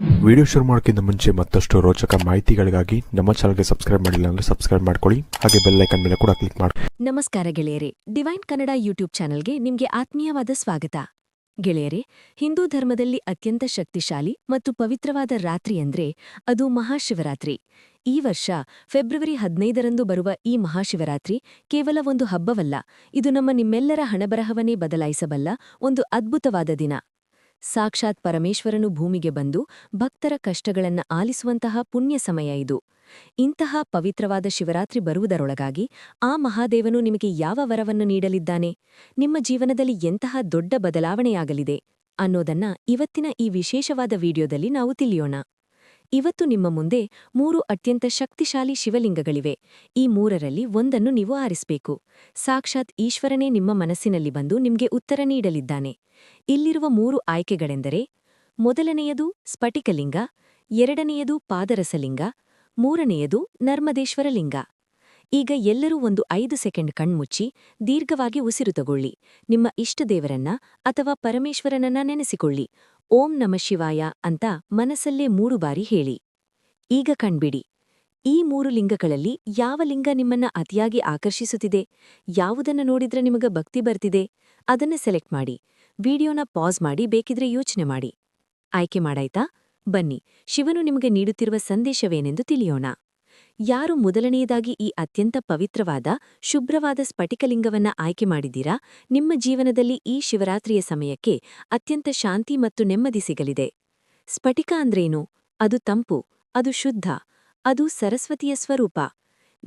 Video ಶುರು ಮಾಡೋಕ್ಕಿಂತ ಮುಂಚೆ ಮತ್ತಷ್ಟು ರೋಚಕ ಮಾಹಿತಿಗಳಿಗಾಗಿ ನಮ್ಮ ಚಾನಲ್ಗೆ ಸಬ್ಸ್ಕ್ರೈಬ್ ಮಾಡಿಲ್ಲ ಅಂದ್ರೆ ಸಬ್ಸ್ಕ್ರೈಬ್ ಮಾಡ್ಕೊಳ್ಳಿ. ಹಾಗೆ ಬೆಲ್ ಐಕನ್ ಮೇಲೆ ಕೂಡ ಕ್ಲಿಕ್ ಮಾಡಿ. ನಮಸ್ಕಾರ ಗೆಳೆಯರೆ. ಡಿವೈನ್ ಕನ್ನಡ ಯೂಟ್ಯೂಬ್ ಚಾನಲ್ಗೆ ನಿಮ್ಗೆ ಆತ್ಮೀಯವಾದ ಸ್ವಾಗತ. ಗೆಳೆಯರೆ, ಹಿಂದೂ ಧರ್ಮದಲ್ಲಿ ಅತ್ಯಂತ ಶಕ್ತಿಶಾಲಿ ಮತ್ತು ಪವಿತ್ರವಾದ ರಾತ್ರಿ ಅಂದ್ರೆ ಅದು ಮಹಾಶಿವರಾತ್ರಿ. ಈ ವರ್ಷ ಫೆಬ್ರವರಿ ಹದಿನೈದರಂದು ಬರುವ ಈ ಮಹಾಶಿವರಾತ್ರಿ ಕೇವಲ ಒಂದು ಹಬ್ಬವಲ್ಲ, ಇದು ನಮ್ಮ ನಿಮ್ಮೆಲ್ಲರ ಹಣಬರಹವನ್ನೇ ಬದಲಾಯಿಸಬಲ್ಲ ಒಂದು ಅದ್ಭುತವಾದ ದಿನ. ಸಾಕ್ಷಾತ್ ಪರಮೇಶ್ವರನು ಭೂಮಿಗೆ ಬಂದು ಭಕ್ತರ ಕಷ್ಟಗಳನ್ನ ಆಲಿಸುವಂತಹ ಪುಣ್ಯ ಸಮಯ ಇದು. ಇಂತಹ ಪವಿತ್ರವಾದ ಶಿವರಾತ್ರಿ ಬರುವುದರೊಳಗಾಗಿ ಆ ಮಹಾದೇವನು ನಿಮಗೆ ಯಾವ ವರವನ್ನು ನೀಡಲಿದ್ದಾನೆ? ನಿಮ್ಮ ಜೀವನದಲ್ಲಿ ಎಂತಹ ದೊಡ್ಡ ಬದಲಾವಣೆಯಾಗಲಿದೆ? ಅನ್ನೋದನ್ನ ಇವತ್ತಿನ ಈ ವಿಶೇಷವಾದ ವಿಡಿಯೋದಲ್ಲಿ ನಾವು ತಿಳಿಯೋಣ. ಇವತ್ತು ನಿಮ್ಮ ಮುಂದೆ ಮೂರು ಅತ್ಯಂತ ಶಕ್ತಿಶಾಲಿ ಶಿವಲಿಂಗಗಳಿವೆ. ಈ ಮೂರರಲ್ಲಿ ಒಂದನ್ನು ನೀವು ಆರಿಸಬೇಕು. ಸಾಕ್ಷಾತ್ ಈಶ್ವರನೇ ನಿಮ್ಮ ಮನಸ್ಸಿನಲ್ಲಿ ಬಂದು ನಿಮಗೆ ಉತ್ತರ ನೀಡಲಿದ್ದಾನೆ. ಇಲ್ಲಿರುವ ಮೂರು ಆಯ್ಕೆಗಳೆಂದರೆ, ಮೊದಲನೆಯದು ಸ್ಫಟಿಕಲಿಂಗ, ಎರಡನೆಯದು ಪಾದರಸಲಿಂಗ, ಮೂರನೆಯದು ನರ್ಮದೇಶ್ವರ ಲಿಂಗ ಈಗ ಎಲ್ಲರೂ ಒಂದು ಐದು ಸೆಕೆಂಡ್ ಕಣ್ಮುಚ್ಚಿ, ದೀರ್ಘವಾಗಿ ಉಸಿರು ತಗೊಳ್ಳಿ. ನಿಮ್ಮ ಇಷ್ಟ ದೇವರನ್ನ ಅಥವಾ ಪರಮೇಶ್ವರನನ್ನ ನೆನೆಸಿಕೊಳ್ಳಿ. ಓಂ ನಮ ಶಿವಾಯ ಅಂತ ಮನಸ್ಸಲ್ಲೇ ಮೂರು ಬಾರಿ ಹೇಳಿ. ಈಗ ಕಣ್ಬಿಡಿ. ಈ ಮೂರು ಲಿಂಗಗಳಲ್ಲಿ ಯಾವ ಲಿಂಗ ನಿಮ್ಮನ್ನ ಅತಿಯಾಗಿ ಆಕರ್ಷಿಸುತ್ತಿದೆ? ಯಾವುದನ್ನ ನೋಡಿದ್ರೆ ನಿಮಗ ಭಕ್ತಿ ಬರ್ತಿದೆ? ಅದನ್ನ ಸೆಲೆಕ್ಟ್ ಮಾಡಿ. ವಿಡಿಯೋನ ಪಾಸ್ ಮಾಡಿ, ಬೇಕಿದ್ರೆ ಯೋಚನೆ ಮಾಡಿ. ಆಯ್ಕೆ ಮಾಡಾಯ್ತಾ? ಬನ್ನಿ. ಶಿವನು ನಿಮಗೆ ನೀಡುತ್ತಿರುವ ಸಂದೇಶವೇನೆಂದು ತಿಳಿಯೋಣ. ಯಾರು ಮೊದಲನೆಯದಾಗಿ ಈ ಅತ್ಯಂತ ಪವಿತ್ರವಾದ, ಶುಭ್ರವಾದ ಸ್ಫಟಿಕಲಿಂಗವನ್ನ ಆಯ್ಕೆ ಮಾಡಿದ್ದೀರಾ? ನಿಮ್ಮ ಜೀವನದಲ್ಲಿ ಈ ಶಿವರಾತ್ರಿಯ ಸಮಯಕ್ಕೆ ಅತ್ಯಂತ ಶಾಂತಿ ಮತ್ತು ನೆಮ್ಮದಿ ಸಿಗಲಿದೆ. ಸ್ಫಟಿಕ ಅಂದ್ರೇನು? ಅದು ತಂಪು, ಅದು ಶುದ್ಧ, ಅದು ಸರಸ್ವತಿಯ ಸ್ವರೂಪ.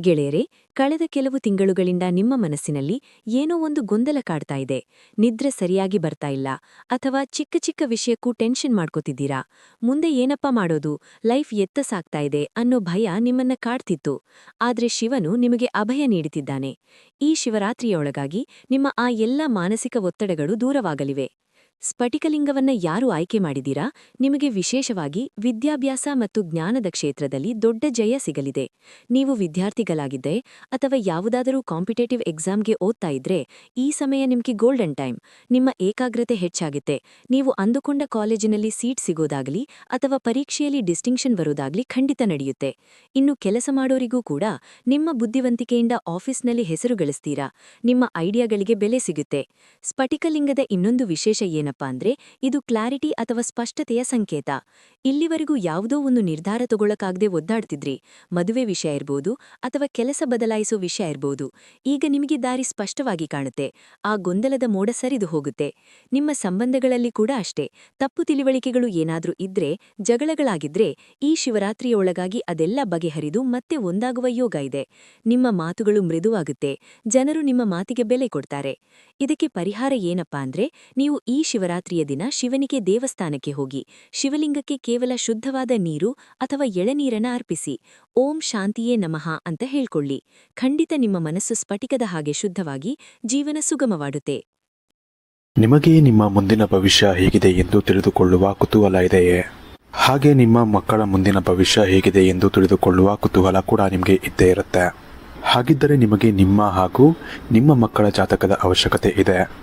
ಗೆಳೆಯರೆ, ಕಳೆದ ಕೆಲವು ತಿಂಗಳುಗಳಿಂದ ನಿಮ್ಮ ಮನಸ್ಸಿನಲ್ಲಿ ಏನೋ ಒಂದು ಗೊಂದಲ ಕಾಡ್ತಾ ಇದೆ. ನಿದ್ರೆ ಸರಿಯಾಗಿ ಬರ್ತಾ ಇಲ್ಲ. ಅಥವಾ ಚಿಕ್ಕ ಚಿಕ್ಕ ವಿಷಯಕ್ಕೂ ಟೆನ್ಷನ್ ಮಾಡ್ಕೋತಿದ್ದೀರಾ? ಮುಂದೆ ಏನಪ್ಪ ಮಾಡೋದು? ಲೈಫ್ ಎತ್ತ ಸಾಗ್ತಾ ಇದೆ ಅನ್ನೋ ಭಯ ನಿಮ್ಮನ್ನ ಕಾಡ್ತಿತ್ತು. ಆದ್ರೆ ಶಿವನು ನಿಮಗೆ ಅಭಯ ನೀಡುತ್ತಿದ್ದಾನೆ. ಈ ಶಿವರಾತ್ರಿಯೊಳಗಾಗಿ ನಿಮ್ಮ ಆ ಎಲ್ಲ ಮಾನಸಿಕ ಒತ್ತಡಗಳು ದೂರವಾಗಲಿವೆ. ಸ್ಫಟಿಕಲಿಂಗವನ್ನ ಯಾರು ಆಯ್ಕೆ ಮಾಡಿದಿರಾ? ನಿಮಗೆ ವಿಶೇಷವಾಗಿ ವಿದ್ಯಾಭ್ಯಾಸ ಮತ್ತು ಜ್ಞಾನದ ಕ್ಷೇತ್ರದಲ್ಲಿ ದೊಡ್ಡ ಜಯ ಸಿಗಲಿದೆ. ನೀವು ವಿದ್ಯಾರ್ಥಿಗಳಾಗಿದ್ದೆ ಅಥವಾ ಯಾವುದಾದರೂ ಕಾಂಪಿಟೇಟಿವ್ ಎಕ್ಸಾಮ್ಗೆ ಓದ್ತಾ ಇದ್ರೆ ಈ ಸಮಯ ನಿಮಗೆ ಗೋಲ್ಡನ್ ಟೈಮ್. ನಿಮ್ಮ ಏಕಾಗ್ರತೆ ಹೆಚ್ಚಾಗುತ್ತೆ. ನೀವು ಅಂದುಕೊಂಡ ಕಾಲೇಜಿನಲ್ಲಿ ಸೀಟ್ ಸಿಗೋದಾಗ್ಲಿ ಅಥವಾ ಪರೀಕ್ಷೆಯಲ್ಲಿ ಡಿಸ್ಟಿಂಕ್ಷನ್ ಬರೋದಾಗ್ಲಿ ಖಂಡಿತ ನಡೆಯುತ್ತೆ. ಇನ್ನು ಕೆಲಸ ಮಾಡೋರಿಗೂ ಕೂಡ ನಿಮ್ಮ ಬುದ್ಧಿವಂತಿಕೆಯಿಂದ ಆಫೀಸ್ನಲ್ಲಿ ಹೆಸರು ಗಳಿಸ್ತೀರಾ? ನಿಮ್ಮ ಐಡಿಯಾಗಳಿಗೆ ಬೆಲೆ ಸಿಗುತ್ತೆ. ಸ್ಫಟಿಕಲಿಂಗದ ಇನ್ನೊಂದು ವಿಶೇಷ ಏನಪ್ಪಾ ಅಂದ್ರೆ ಇದು ಕ್ಲಾರಿಟಿ ಅಥವಾ ಸ್ಪಷ್ಟತೆಯ ಸಂಕೇತ. ಇಲ್ಲಿವರೆಗೂ ಯಾವುದೋ ಒಂದು ನಿರ್ಧಾರ ತಗೊಳ್ಳಕಾಗದೆ ಒದ್ದಾಡ್ತಿದ್ರಿ. ಮದುವೆ ವಿಷಯ ಇರ್ಬೋದು ಅಥವಾ ಕೆಲಸ ಬದಲಾಯಿಸೋ ವಿಷಯ ಇರ್ಬೋದು. ಈಗ ನಿಮಗೆ ದಾರಿ ಸ್ಪಷ್ಟವಾಗಿ ಕಾಣುತ್ತೆ. ಆ ಗೊಂದಲದ ಮೋಡ ಸರಿದು ಹೋಗುತ್ತೆ. ನಿಮ್ಮ ಸಂಬಂಧಗಳಲ್ಲಿ ಕೂಡ ಅಷ್ಟೇ. ತಪ್ಪು ತಿಳಿವಳಿಕೆಗಳು ಏನಾದ್ರೂ ಇದ್ರೆ, ಜಗಳಗಳಾಗಿದ್ರೆ, ಈ ಶಿವರಾತ್ರಿಯೊಳಗಾಗಿ ಅದೆಲ್ಲ ಬಗೆಹರಿದು ಮತ್ತೆ ಒಂದಾಗುವ ಯೋಗ ಇದೆ. ನಿಮ್ಮ ಮಾತುಗಳು ಮೃದುವಾಗುತ್ತೆ. ಜನರು ನಿಮ್ಮ ಮಾತಿಗೆ ಬೆಲೆ ಕೊಡ್ತಾರೆ. ಇದಕ್ಕೆ ಪರಿಹಾರ ಏನಪ್ಪಾ ಅಂದ್ರೆ, ನೀವು ಈ ಶಿವರಾತ್ರಿಯ ದಿನ ಶಿವನಿಗೆ ದೇವಸ್ಥಾನಕ್ಕೆ ಹೋಗಿ, ಶಿವಲಿಂಗಕ್ಕೆ ಕೇವಲ ಶುದ್ಧವಾದ ನೀರು ಅಥವಾ ಎಳನೀರನ್ನ ಅರ್ಪಿಸಿ, ಓಂ ಶಾಂತಿಯೇ ನಮಃ ಅಂತ ಹೇಳ್ಕೊಳ್ಳಿ. ಖಂಡಿತ ನಿಮ್ಮ ಮನಸ್ಸು ಸ್ಫಟಿಕದ ಹಾಗೆ ಶುದ್ಧವಾಗಿ ಜೀವನ ಸುಗಮವಾಡುತ್ತೆ. ನಿಮಗೆ ನಿಮ್ಮ ಮುಂದಿನ ಭವಿಷ್ಯ ಹೇಗಿದೆ ಎಂದು ತಿಳಿದುಕೊಳ್ಳುವ ಕುತೂಹಲ ಇದೆಯೇ? ಹಾಗೆ ನಿಮ್ಮ ಮಕ್ಕಳ ಮುಂದಿನ ಭವಿಷ್ಯ ಹೇಗಿದೆ ಎಂದು ತಿಳಿದುಕೊಳ್ಳುವ ಕುತೂಹಲ ಕೂಡ ನಿಮಗೆ ಇದ್ದೇ ಇರುತ್ತೆ. ಹಾಗಿದ್ದರೆ ನಿಮಗೆ ನಿಮ್ಮ ಹಾಗೂ ನಿಮ್ಮ ಮಕ್ಕಳ ಜಾತಕದ ಅವಶ್ಯಕತೆ ಇದೆ.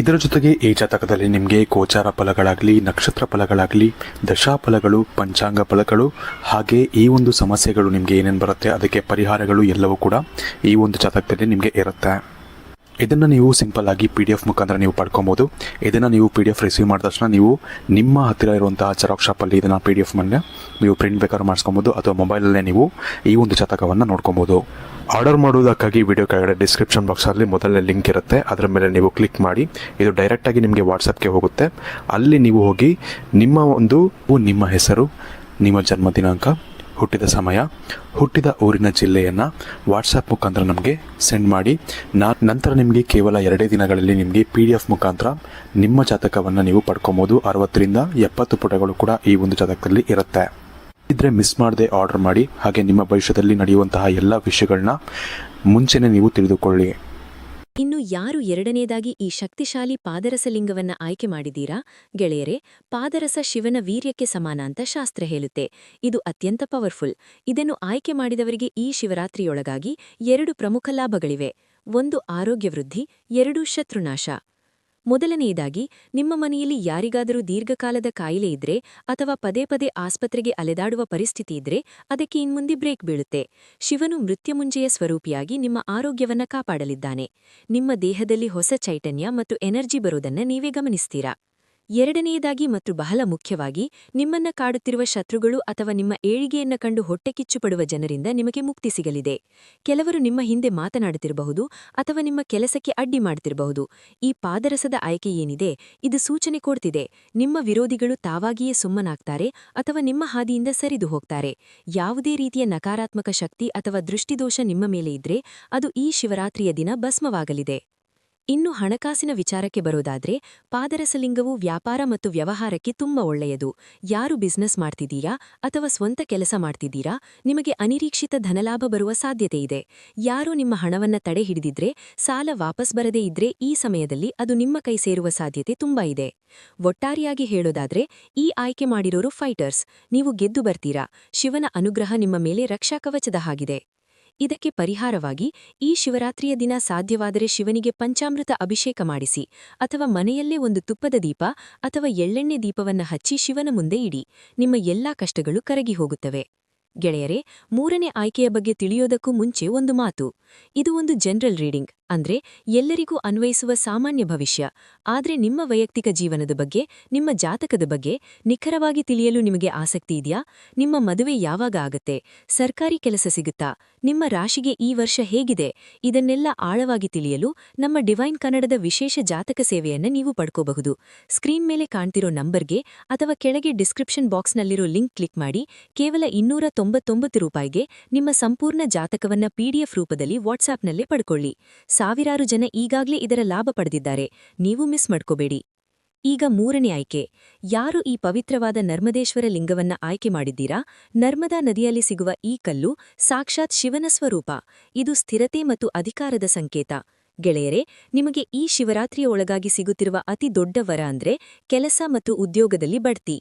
ಇದರ ಜೊತೆಗೆ ಈ ಜಾತಕದಲ್ಲಿ ನಿಮಗೆ ಗೋಚಾರ ಫಲಗಳಾಗಲಿ, ನಕ್ಷತ್ರ ಫಲಗಳಾಗಲಿ ದಶಾ ಫಲಗಳು ಪಂಚಾಂಗ ಫಲಗಳು, ಹಾಗೆ ಈ ಒಂದು ಸಮಸ್ಯೆಗಳು ನಿಮಗೆ ಏನೇನು ಬರುತ್ತೆ, ಅದಕ್ಕೆ ಪರಿಹಾರಗಳು ಎಲ್ಲವೂ ಕೂಡ ಈ ಒಂದು ಜಾತಕದಲ್ಲಿ ನಿಮಗೆ ಇರುತ್ತೆ. ಇದನ್ನು ನೀವು ಸಿಂಪಲ್ ಆಗಿ ಪಿ ಡಿ ಎಫ್ ಮುಖಾಂತರ ನೀವು ಪಡ್ಕೊಬೋದು. ಇದನ್ನು ನೀವು ಪಿ ಡಿ ಎಫ್ ರಿಸೀವ್ ಮಾಡಿದ ತಕ್ಷಣ ನೀವು ನಿಮ್ಮ ಹತ್ತಿರ ಇರುವಂತಹ ಜೆರಾಕ್ ಶಾಪಲ್ಲಿ ಇದನ್ನು ಪಿ ಡಿ ಎಫ್ ಮೇಲೆ ನೀವು ಪ್ರಿಂಟ್ ಬೇಕಾದ್ರೂ ಮಾಡಿಸ್ಕೊಬೋದು, ಅಥವಾ ಮೊಬೈಲಲ್ಲೇ ನೀವು ಈ ಒಂದು ಜಾತಕವನ್ನು ನೋಡ್ಕೊಬೋದು. ಆರ್ಡರ್ ಮಾಡುವುದಕ್ಕಾಗಿ ವಿಡಿಯೋ ಕೆಳಗಡೆ ಡಿಸ್ಕ್ರಿಪ್ಷನ್ ಬಾಕ್ಸಲ್ಲಿ ಮೊದಲನೇ ಲಿಂಕ್ ಇರುತ್ತೆ. ಅದರ ಮೇಲೆ ನೀವು ಕ್ಲಿಕ್ ಮಾಡಿ. ಇದು ಡೈರೆಕ್ಟಾಗಿ ನಿಮಗೆ ವಾಟ್ಸಪ್ಗೆ ಹೋಗುತ್ತೆ. ಅಲ್ಲಿ ನೀವು ಹೋಗಿ ನಿಮ್ಮ ಒಂದು ನಿಮ್ಮ ಹೆಸರು, ನಿಮ್ಮ ಜನ್ಮ ದಿನಾಂಕ, ಹುಟ್ಟಿದ ಸಮಯ, ಹುಟ್ಟಿದ ಊರಿನ ಜಿಲ್ಲೆಯನ್ನು ವಾಟ್ಸಪ್ ಮುಖಾಂತರ ನಮಗೆ ಸೆಂಡ್ ಮಾಡಿ. ನಾ, ನಂತರ ನಿಮಗೆ ಕೇವಲ ಎರಡೇ ದಿನಗಳಲ್ಲಿ ನಿಮಗೆ ಪಿ ಡಿ ಎಫ್ ಮುಖಾಂತರ ನಿಮ್ಮ ಜಾತಕವನ್ನು ನೀವು ಪಡ್ಕೊಬೋದು. ಅರವತ್ತರಿಂದ ಎಪ್ಪತ್ತು ಪುಟಗಳು ಕೂಡ ಈ ಒಂದು ಜಾತಕದಲ್ಲಿ ಇರುತ್ತೆ. ಇದ್ರೆ ಮಿಸ್ ಮಾಡದೆ ಆರ್ಡರ್ ಮಾಡಿ, ಹಾಗೆ ನಿಮ್ಮ ಭವಿಷ್ಯದಲ್ಲಿ ನಡೆಯುವಂತಹ ಎಲ್ಲ ವಿಷಯಗಳನ್ನ ಮುಂಚೆನೆ ನೀವು ತಿಳಿದುಕೊಳ್ಳಿ. ಇನ್ನು ಯಾರು ಎರಡನೇದಾಗಿ ಈ ಶಕ್ತಿಶಾಲಿ ಪಾದರಸ ಲಿಂಗವನ್ನ ಆಯ್ಕೆ ಮಾಡಿದ್ದೀರಾ ಗೆಳೆಯರೆ, ಪಾದರಸ ಶಿವನ ವೀರ್ಯಕ್ಕೆ ಸಮಾನ ಅಂತ ಶಾಸ್ತ್ರ ಹೇಳುತ್ತೆ. ಇದು ಅತ್ಯಂತ ಪವರ್ಫುಲ್. ಇದನ್ನು ಆಯ್ಕೆ ಮಾಡಿದವರಿಗೆ ಈ ಶಿವರಾತ್ರಿಯೊಳಗಾಗಿ ಎರಡು ಪ್ರಮುಖ ಲಾಭಗಳಿವೆ. ಒಂದು ಆರೋಗ್ಯ ವೃದ್ಧಿ, ಎರಡು ಶತ್ರುನಾಶ. ಮೊದಲನೆಯದಾಗಿ, ನಿಮ್ಮ ಮನೆಯಲ್ಲಿ ಯಾರಿಗಾದರೂ ದೀರ್ಘಕಾಲದ ಕಾಯಿಲೆ ಇದ್ರೆ ಅಥವಾ ಪದೇ ಪದೇ ಆಸ್ಪತ್ರೆಗೆ ಅಲೆದಾಡುವ ಪರಿಸ್ಥಿತಿ ಇದ್ರೆ ಅದಕ್ಕೆ ಇನ್ಮುಂದೆ ಬ್ರೇಕ್ ಬೀಳುತ್ತೆ. ಶಿವನು ಮೃತ್ಯಮುಂಜೆಯ ಸ್ವರೂಪಿಯಾಗಿ ನಿಮ್ಮ ಆರೋಗ್ಯವನ್ನ ಕಾಪಾಡಲಿದ್ದಾನೆ. ನಿಮ್ಮ ದೇಹದಲ್ಲಿ ಹೊಸ ಚೈತನ್ಯ ಮತ್ತು ಎನರ್ಜಿ ಬರೋದನ್ನ ನೀವೇ ಗಮನಿಸ್ತೀರಾ? ಎರಡನೆಯದಾಗಿ ಮತ್ತು ಬಹಳ ಮುಖ್ಯವಾಗಿ, ನಿಮ್ಮನ್ನ ಕಾಡುತ್ತಿರುವ ಶತ್ರುಗಳು ಅಥವಾ ನಿಮ್ಮ ಏಳಿಗೆಯನ್ನ ಕಂಡು ಹೊಟ್ಟೆಕಿಚ್ಚುಪಡುವ ಜನರಿಂದ ನಿಮಗೆ ಮುಕ್ತಿ ಸಿಗಲಿದೆ. ಕೆಲವರು ನಿಮ್ಮ ಹಿಂದೆ ಮಾತನಾಡುತ್ತಿರಬಹುದು ಅಥವಾ ನಿಮ್ಮ ಕೆಲಸಕ್ಕೆ ಅಡ್ಡಿ ಮಾಡ್ತಿರಬಹುದು. ಈ ಪಾದರಸದ ಆಯ್ಕೆ ಏನಿದೆ? ಇದು ಸೂಚನೆ ಕೊಡ್ತಿದೆ. ನಿಮ್ಮ ವಿರೋಧಿಗಳು ತಾವಾಗಿಯೇ ಸುಮ್ಮನಾಗ್ತಾರೆ ಅಥವಾ ನಿಮ್ಮ ಹಾದಿಯಿಂದ ಸರಿದು ಹೋಗ್ತಾರೆ. ಯಾವುದೇ ರೀತಿಯ ನಕಾರಾತ್ಮಕ ಶಕ್ತಿ ಅಥವಾ ದೃಷ್ಟಿದೋಷ ನಿಮ್ಮ ಮೇಲೆ ಇದ್ರೆ, ಅದು ಈ ಶಿವರಾತ್ರಿಯ ದಿನ ಭಸ್ಮವಾಗಲಿದೆ. ಇನ್ನು ಹಣಕಾಸಿನ ವಿಚಾರಕ್ಕೆ ಬರೋದಾದ್ರೆ ಪಾದರಸಲಿಂಗವು ವ್ಯಾಪಾರ ಮತ್ತು ವ್ಯವಹಾರಕ್ಕೆ ತುಂಬಾ ಒಳ್ಳೆಯದು. ಯಾರು ಬಿಸ್ನೆಸ್ ಮಾಡ್ತಿದ್ದೀರಾ ಅಥವಾ ಸ್ವಂತ ಕೆಲಸ ಮಾಡ್ತಿದ್ದೀರಾ ನಿಮಗೆ ಅನಿರೀಕ್ಷಿತ ಧನಲಾಭ ಬರುವ ಸಾಧ್ಯತೆ ಇದೆ. ಯಾರು ನಿಮ್ಮ ಹಣವನ್ನ ತಡೆ ಹಿಡಿದಿದ್ರೆ, ಸಾಲ ವಾಪಸ್ ಬರದೇ ಇದ್ರೆ ಈ ಸಮಯದಲ್ಲಿ ಅದು ನಿಮ್ಮ ಕೈ ಸೇರುವ ಸಾಧ್ಯತೆ ತುಂಬಾ ಇದೆ. ಒಟ್ಟಾರೆಯಾಗಿ ಹೇಳೋದಾದ್ರೆ, ಈ ಆಯ್ಕೆ ಮಾಡಿರೋರು ಫೈಟರ್ಸ್. ನೀವು ಗೆದ್ದು ಬರ್ತೀರಾ. ಶಿವನ ಅನುಗ್ರಹ ನಿಮ್ಮ ಮೇಲೆ ರಕ್ಷಾಕವಚದ ಹಾಗಿದೆ. ಇದಕ್ಕೆ ಪರಿಹಾರವಾಗಿ ಈ ಶಿವರಾತ್ರಿಯ ದಿನ ಸಾಧ್ಯವಾದರೆ ಶಿವನಿಗೆ ಪಂಚಾಮೃತ ಅಭಿಷೇಕ ಮಾಡಿಸಿ, ಅಥವಾ ಮನೆಯಲ್ಲೇ ಒಂದು ತುಪ್ಪದ ದೀಪ ಅಥವಾ ಎಳ್ಳೆಣ್ಣೆ ದೀಪವನ್ನ ಹಚ್ಚಿ ಶಿವನ ಮುಂದೆ ಇಡಿ. ನಿಮ್ಮ ಎಲ್ಲಾ ಕಷ್ಟಗಳು ಕರಗಿ ಹೋಗುತ್ತವೆ. ಗೆಳೆಯರೆ, ಮೂರನೇ ಆಯ್ಕೆಯ ಬಗ್ಗೆ ತಿಳಿಯೋದಕ್ಕೂ ಮುಂಚೆ ಒಂದು ಮಾತು. ಇದು ಒಂದು ಜನರಲ್ ರೀಡಿಂಗ್. ಅಂದ್ರೆ ಎಲ್ಲರಿಗೂ ಅನ್ವಯಿಸುವ ಸಾಮಾನ್ಯ ಭವಿಷ್ಯ. ಆದ್ರೆ ನಿಮ್ಮ ವೈಯಕ್ತಿಕ ಜೀವನದ ಬಗ್ಗೆ, ನಿಮ್ಮ ಜಾತಕದ ಬಗ್ಗೆ ನಿಖರವಾಗಿ ತಿಳಿಯಲು ನಿಮಗೆ ಆಸಕ್ತಿ ಇದೆಯಾ? ನಿಮ್ಮ ಮದುವೆ ಯಾವಾಗ ಆಗತ್ತೆ? ಸರ್ಕಾರಿ ಕೆಲಸ ಸಿಗುತ್ತಾ? ನಿಮ್ಮ ರಾಶಿಗೆ ಈ ವರ್ಷ ಹೇಗಿದೆ? ಇದನ್ನೆಲ್ಲ ಆಳವಾಗಿ ತಿಳಿಯಲು ನಮ್ಮ ಡಿವೈನ್ ಕನ್ನಡದ ವಿಶೇಷ ಜಾತಕ ಸೇವೆಯನ್ನ ನೀವು ಪಡ್ಕೋಬಹುದು. ಸ್ಕ್ರೀನ್ ಮೇಲೆ ಕಾಣ್ತಿರೋ ನಂಬರ್ಗೆ ಅಥವಾ ಕೆಳಗೆ ಡಿಸ್ಕ್ರಿಪ್ಷನ್ ಬಾಕ್ಸ್ನಲ್ಲಿರೋ ಲಿಂಕ್ ಕ್ಲಿಕ್ ಮಾಡಿ, ಕೇವಲ ಇನ್ನೂರ ತೊಂಬತ್ತೊಂಬತ್ತು ರೂಪಾಯಿಗೆ ನಿಮ್ಮ ಸಂಪೂರ್ಣ ಜಾತಕವನ್ನ ಪಿಡಿಎಫ್ ರೂಪದಲ್ಲಿ ವಾಟ್ಸ್ಆಪ್ನಲ್ಲೇ ಪಡ್ಕೊಳ್ಳಿ. ಸಾವಿರಾರು ಜನ ಈಗಾಗಲೇ ಇದರ ಲಾಭ ಪಡೆದಿದ್ದಾರೆ. ನೀವು ಮಿಸ್ ಮಾಡ್ಕೋಬೇಡಿ. ಈಗ ಮೂರನೇ ಆಯ್ಕೆ. ಯಾರು ಈ ಪವಿತ್ರವಾದ ನರ್ಮದೇಶ್ವರ ಲಿಂಗವನ್ನ ಆಯ್ಕೆ ಮಾಡಿದ್ದೀರಾ? ನರ್ಮದಾ ನದಿಯಲ್ಲಿ ಸಿಗುವ ಈ ಕಲ್ಲು ಸಾಕ್ಷಾತ್ ಶಿವನ ಸ್ವರೂಪ. ಇದು ಸ್ಥಿರತೆ ಮತ್ತು ಅಧಿಕಾರದ ಸಂಕೇತ. ಗೆಳೆಯರೆ, ನಿಮಗೆ ಈ ಶಿವರಾತ್ರಿಯ ಒಳಗಾಗಿ ಸಿಗುತ್ತಿರುವ ಅತಿ ದೊಡ್ಡ ವರ ಅಂದ್ರೆ ಕೆಲಸ ಮತ್ತು ಉದ್ಯೋಗದಲ್ಲಿ ಬಡ್ತಿ.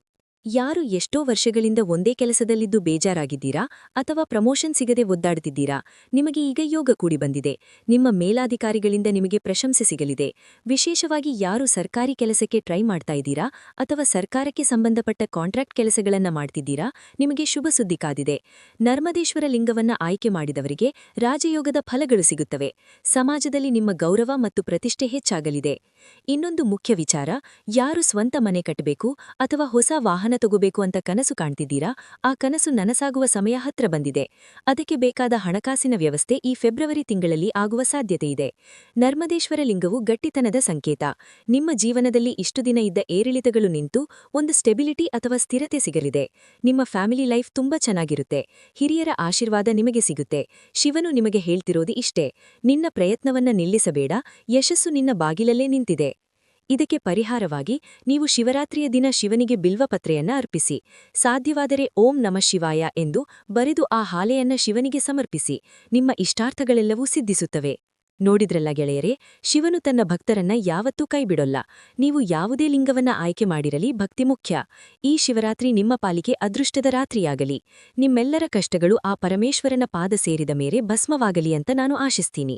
ಯಾರು ಎಷ್ಟೋ ವರ್ಷಗಳಿಂದ ಒಂದೇ ಕೆಲಸದಲ್ಲಿದ್ದು ಬೇಜಾರಾಗಿದ್ದೀರಾ ಅಥವಾ ಪ್ರಮೋಷನ್ ಸಿಗದೆ ಒದ್ದಾಡ್ತಿದ್ದೀರಾ? ನಿಮಗೆ ಈಗ ಯೋಗ ಕೂಡಿ ಬಂದಿದೆ. ನಿಮ್ಮ ಮೇಲಾಧಿಕಾರಿಗಳಿಂದ ನಿಮಗೆ ಪ್ರಶಂಸೆ ಸಿಗಲಿದೆ. ವಿಶೇಷವಾಗಿ ಯಾರು ಸರ್ಕಾರಿ ಕೆಲಸಕ್ಕೆ ಟ್ರೈ ಮಾಡ್ತಾ ಇದ್ದೀರಾ ಅಥವಾ ಸರ್ಕಾರಕ್ಕೆ ಸಂಬಂಧಪಟ್ಟ ಕಾಂಟ್ರಾಕ್ಟ್ ಕೆಲಸಗಳನ್ನ ಮಾಡ್ತಿದ್ದೀರಾ? ನಿಮಗೆ ಶುಭ ಸುದ್ದಿ ಕಾದಿದೆ. ನರ್ಮದೇಶ್ವರ ಲಿಂಗವನ್ನ ಆಯ್ಕೆ ಮಾಡಿದವರಿಗೆ ರಾಜಯೋಗದ ಫಲಗಳು ಸಿಗುತ್ತವೆ. ಸಮಾಜದಲ್ಲಿ ನಿಮ್ಮ ಗೌರವ ಮತ್ತು ಪ್ರತಿಷ್ಠೆ ಹೆಚ್ಚಾಗಲಿದೆ. ಇನ್ನೊಂದು ಮುಖ್ಯ ವಿಚಾರ, ಯಾರು ಸ್ವಂತ ಮನೆ ಕಟ್ಟಬೇಕು ಅಥವಾ ಹೊಸ ವಾಹನ ತಗೋಬೇಕು ಅಂತ ಕನಸು ಕಾಣ್ತಿದ್ದೀರಾ? ಆ ಕನಸು ನನಸಾಗುವ ಸಮಯ ಹತ್ರ ಬಂದಿದೆ. ಅದಕ್ಕೆ ಬೇಕಾದ ಹಣಕಾಸಿನ ವ್ಯವಸ್ಥೆ ಈ ಫೆಬ್ರವರಿ ತಿಂಗಳಲ್ಲಿ ಆಗುವ ಸಾಧ್ಯತೆ ಇದೆ. ನರ್ಮದೇಶ್ವರ ಲಿಂಗವು ಗಟ್ಟಿತನದ ಸಂಕೇತ. ನಿಮ್ಮ ಜೀವನದಲ್ಲಿ ಇಷ್ಟು ದಿನ ಇದ್ದ ಏರಿಳಿತಗಳು ನಿಂತು ಒಂದು ಸ್ಟೆಬಿಲಿಟಿ ಅಥವಾ ಸ್ಥಿರತೆ ಸಿಗಲಿದೆ. ನಿಮ್ಮ ಫ್ಯಾಮಿಲಿ ಲೈಫ್ ತುಂಬಾ ಚೆನ್ನಾಗಿರುತ್ತೆ. ಹಿರಿಯರ ಆಶೀರ್ವಾದ ನಿಮಗೆ ಸಿಗುತ್ತೆ. ಶಿವನು ನಿಮಗೆ ಹೇಳ್ತಿರೋದು ಇಷ್ಟೇ. ನಿನ್ನ ಪ್ರಯತ್ನವನ್ನ ನಿಲ್ಲಿಸಬೇಡ. ಯಶಸ್ಸು ನಿನ್ನ ಬಾಗಿಲಲ್ಲೇ ನಿಂತಿದೆ. ಇದಕ್ಕೆ ಪರಿಹಾರವಾಗಿ ನೀವು ಶಿವರಾತ್ರಿಯ ದಿನ ಶಿವನಿಗೆ ಬಿಲ್ವಪತ್ರೆಯನ್ನ ಅರ್ಪಿಸಿ. ಸಾಧ್ಯವಾದರೆ ಓಂ ನಮಃ ಶಿವಾಯ ಎಂದು ಬರೆದು ಆ ಹಾಲೆಯನ್ನ ಶಿವನಿಗೆ ಸಮರ್ಪಿಸಿ. ನಿಮ್ಮ ಇಷ್ಟಾರ್ಥಗಳೆಲ್ಲವೂ ಸಿದ್ಧಿಸುತ್ತವೆ. ನೋಡಿದ್ರಲ್ಲ ಗೆಳೆಯರೆ, ಶಿವನು ತನ್ನ ಭಕ್ತರನ್ನ ಯಾವತ್ತೂ ಕೈಬಿಡೊಲ್ಲ. ನೀವು ಯಾವುದೇ ಲಿಂಗವನ್ನ ಆಯ್ಕೆ ಮಾಡಿರಲಿ ಭಕ್ತಿ ಮುಖ್ಯ. ಈ ಶಿವರಾತ್ರಿ ನಿಮ್ಮ ಪಾಲಿಗೆ ಅದೃಷ್ಟದ ರಾತ್ರಿಯಾಗಲಿ. ನಿಮ್ಮೆಲ್ಲರ ಕಷ್ಟಗಳು ಆ ಪರಮೇಶ್ವರನ ಪಾದ ಸೇರಿದ ಮೇರೆ ಭಸ್ಮವಾಗಲಿ ಅಂತ ನಾನು ಆಶಿಸ್ತೀನಿ.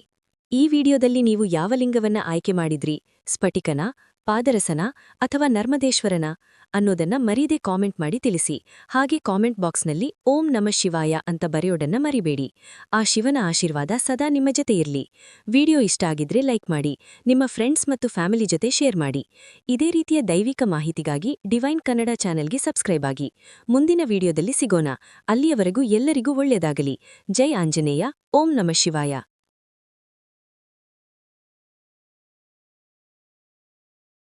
ಈ ವಿಡಿಯೋದಲ್ಲಿ ನೀವು ಯಾವ ಲಿಂಗವನ್ನ ಆಯ್ಕೆ ಮಾಡಿದ್ರಿ? ಸ್ಫಟಿಕನ, ಪಾದರಸನ ಅಥವಾ ನರ್ಮದೇಶ್ವರನ? ಅನ್ನೋದನ್ನ ಮರೀದೆ ಕಾಮೆಂಟ್ ಮಾಡಿ ತಿಳಿಸಿ. ಹಾಗೆ ಕಾಮೆಂಟ್ ಬಾಕ್ಸ್ನಲ್ಲಿ ಓಂ ನಮ ಶಿವಾಯ ಅಂತ ಬರೆಯೋಡನ್ನ ಮರಿಬೇಡಿ. ಆ ಶಿವನ ಆಶೀರ್ವಾದ ಸದಾ ನಿಮ್ಮ ಜೊತೆ ಇರಲಿ. ವಿಡಿಯೋ ಇಷ್ಟ ಆಗಿದ್ರೆ ಲೈಕ್ ಮಾಡಿ, ನಿಮ್ಮ ಫ್ರೆಂಡ್ಸ್ ಮತ್ತು ಫ್ಯಾಮಿಲಿ ಜೊತೆ ಶೇರ್ ಮಾಡಿ. ಇದೇ ರೀತಿಯ ದೈವಿಕ ಮಾಹಿತಿಗಾಗಿ ಡಿವೈನ್ ಕನ್ನಡ ಚಾನೆಲ್ಗೆ ಸಬ್ಸ್ಕ್ರೈಬ್ ಆಗಿ. ಮುಂದಿನ ವಿಡಿಯೋದಲ್ಲಿ ಸಿಗೋಣ. ಅಲ್ಲಿಯವರೆಗೂ ಎಲ್ಲರಿಗೂ ಒಳ್ಳೆಯದಾಗಲಿ. ಜೈ ಆಂಜನೇಯ, ಓಂ ನಮ ಶಿವಾಯ.